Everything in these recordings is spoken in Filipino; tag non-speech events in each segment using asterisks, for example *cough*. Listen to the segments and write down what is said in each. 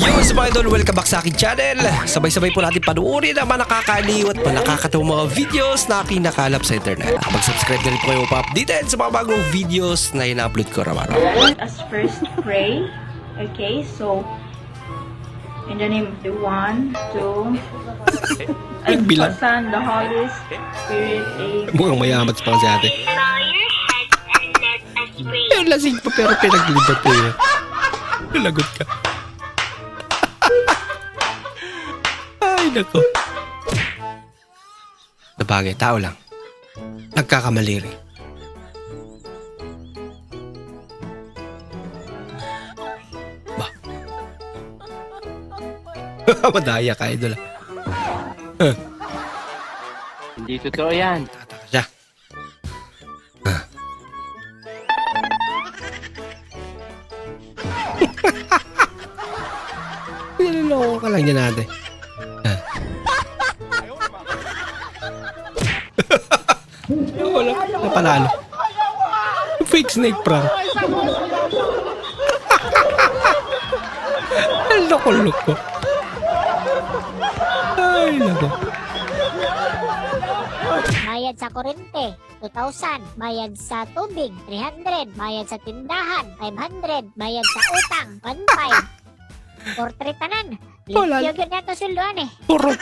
Yo, sa mga idol, welcome back sa aking channel. Sabay-sabay po natin panuorin ang mga nakakaliw at mga videos na kinakalap sa internet. Mag-subscribe na rin po kayo pa-updated sa mga bagong videos na ina-upload ko araw-araw. Let us first pray. Okay, so in the name of the one, two, *laughs* and the. Son, the Holy Spirit, Amen. Mukhang mayamat pa si ate. Yung lasing pa pero pinaglibat po yun. Lagot ka. Ay, nako. Nabagay, tao lang. Nagkakamali rin. Ba? *laughs* Madaya ka, idol. ah. Hindi totoo yan. Tataka siya. Ah. *laughs* Niloloko ka lang yan ate. Wala, napanalo. Fake snake prank. *laughs* Loko-loko. Ay, nako. Bayad sa kurente, 2,000. Bayad sa tubig, 300. Bayad sa tindahan, 500. Bayad sa utang, 1,500. Portrait tanan. Limpyo gyud nato sildoan eh. Puro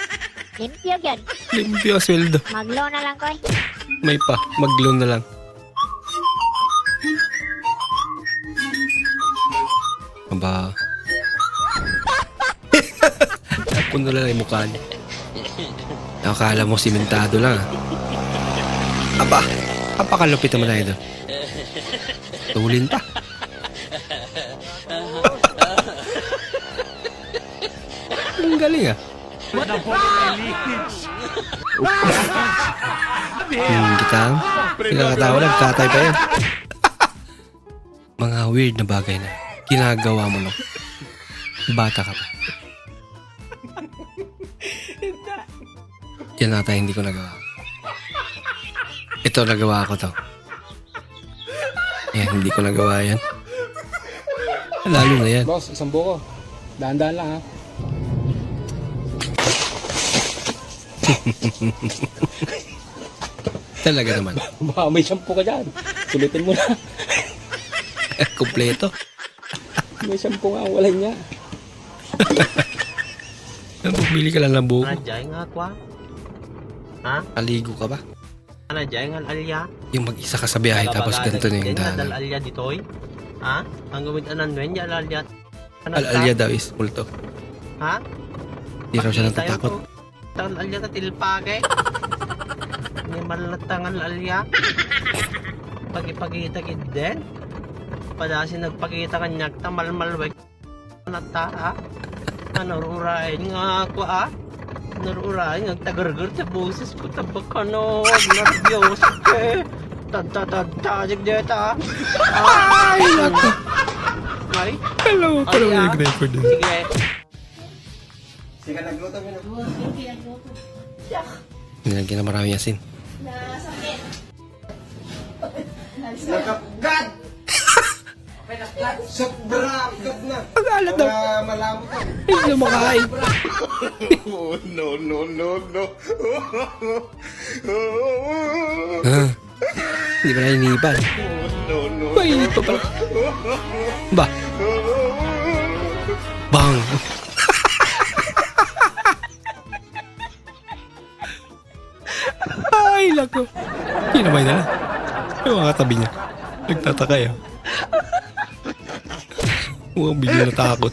Limpyo gyud. limpyo sweldo. Maglo na lang ko eh. May pa, mag-loan na lang. Aba. Puno na lang yung mukha niya. Nakakala mo simentado lang ah. Aba, apakalupit naman na ito. Tulin pa. Ang galing ah. Hmm, kita. Pinakatawa lang, katay pa yan. *laughs* Mga weird na bagay na ginagawa mo nung bata ka pa. Yan nata hindi ko nagawa. Ito nagawa ko to. Yan, hindi ko nagawa yan. Lalo na yan. Boss, isang buko. Dahan-dahan lang ha. *laughs* Talaga naman. Baka may shampoo ka dyan. Sulitin mo na. *laughs* Kompleto. May shampoo nga, wala niya. Bumili ka lang ng buko. Ano dyan nga kwa? Ha? Aligo ka ba? Ano dyan nga alya? Yung mag-isa ka sa biyahe tapos ganito na yung Dal daanan. alya ditoy? Ha? Ang gawin anan mo yan, alya. Ano Al-alya daw is multo. Ha? Hindi raw siya natatakot. Tangan alya ta tilpake. May malatangan alya. Pagipagita kid din. Padasi nagpakita kanyak ta malmalwek. Nata ha? Ano rurain nga ako ah? Narurain ang tagargar sa boses ko tabakano. Nervyos ke. Tanta-tanta deta. Ay! Ay! Hello, ko naman yung nag-record Sige. Nilagyan na marami yasin. *laughs* Sobra agad na. Pag-alat daw. Para malamot na. Hindi na makain. *laughs* Oh, no, no, no, no. Ah, Hindi pa nainipan. *laughs* no, no. Mainit pa pala. Ba? Bang! Ay, lako. Kinamay na lang. Yung mga katabi niya. Nagtataka yun. Mukhang bigla natakot.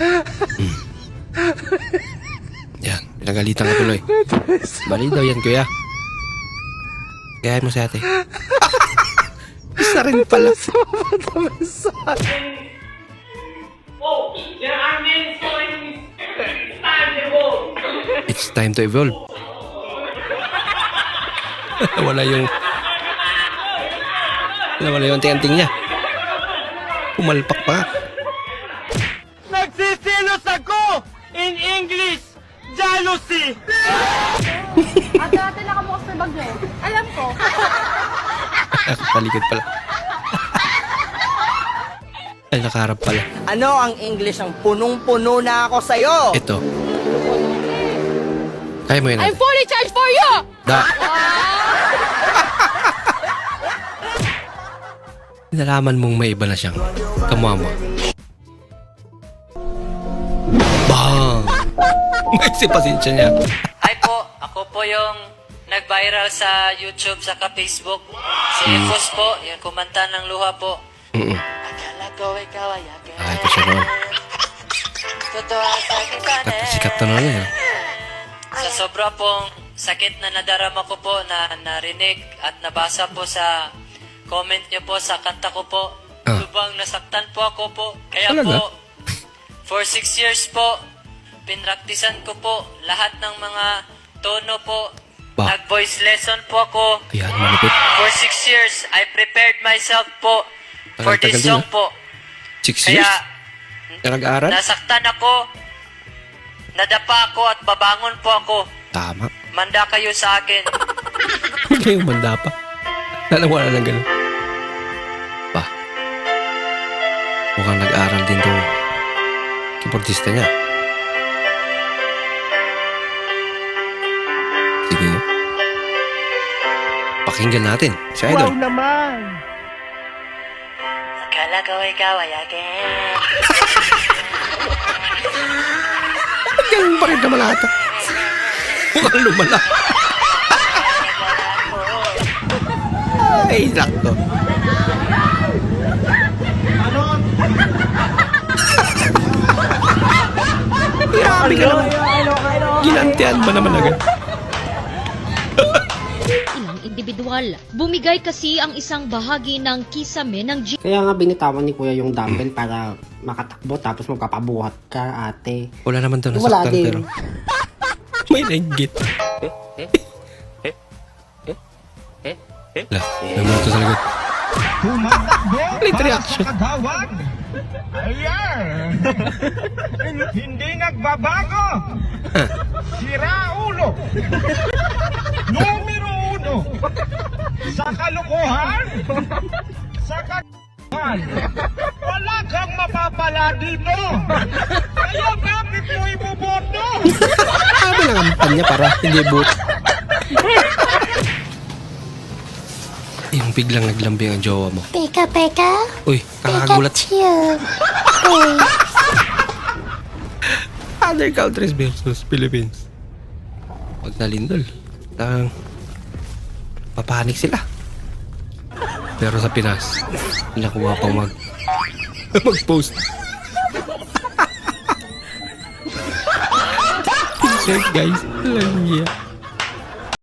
Hmm. Yan, pinagalitan ka tuloy. Bali daw yan, kuya. Gayahin mo si ate. Isa rin pala. It's time to evolve. Wala yung... Wala yung anting-anting niya. Pumalpak pa. Nagsisilos ako! In English! Jealousy! *laughs* Ate, ate, nakabukas na bag niyo. Alam ko. Ah, talikod pala. Ay, nakaharap pala. Ano ang English ng punong-puno na ako sa'yo? Ito. Kaya mo yun. I'm ate. fully charged for you! Da. Nalaman mong may iba na siyang kamama. Bang! *laughs* May si pasensya niya. Hi po, ako po yung nag-viral sa YouTube saka Facebook. Si Efos po, yung kumanta ng luha po. Mm-mm. Akala ko ikaw ay akin. Siya noon. Totoo sa sikat na noon eh. Sa sobra pong sakit na nadarama ko po na narinig at nabasa po sa comment niyo po sa kanta ko po. Ah. Lubang nasaktan po ako po. Kaya Talaga? po, for six years po, pinraktisan ko po lahat ng mga tono po. Ba? Nag-voice lesson po ako. Ayan, malupit. For six years, I prepared myself po for Tagal-tagal this din, song ah. po. Six Kaya, years? Na nag-aaral? nasaktan ako, nadapa ako at babangon po ako. Tama. Manda kayo sa akin. *laughs* Huwag kayong manda pa. Nalawa na ng gano'n. Mukhang nag-aaral din tong keyboardista niya. Sige. Pakinggan natin. Si Idol. naman! Akala ko ikaw ay akin. Ba't ganun pa rin naman ata? Mukhang lumala. *laughs* Ay, sakto. Grabe ka naman. Ginantian mo naman agad. Ilang individual. Bumigay kasi ang isang bahagi ng kisame ng G Kaya nga binitawan ni kuya yung dumbbell para makatakbo tapos magpapabuhat ka ate. Wala naman daw Wala nasaktan din. pero *laughs* may nainggit. La, may multo sa likod. Late reaction. *laughs* Hindi nagbabago. Sira ulo. Numero uno. Sa kalukuhan. Sa kalukuhan. Wala kang mapapala dito. Kaya bakit mo iboboto? Sabi ng kampanya para hindi boot. Yung biglang naglambing ang jowa mo. Peka, peka. Uy, kakagulat. Pikachu. Other countries versus Philippines. Pag nalindol, lang papanik sila. Pero sa Pinas, nakuha pang mag *laughs* mag-post. *laughs* Insert guys. Alam niya.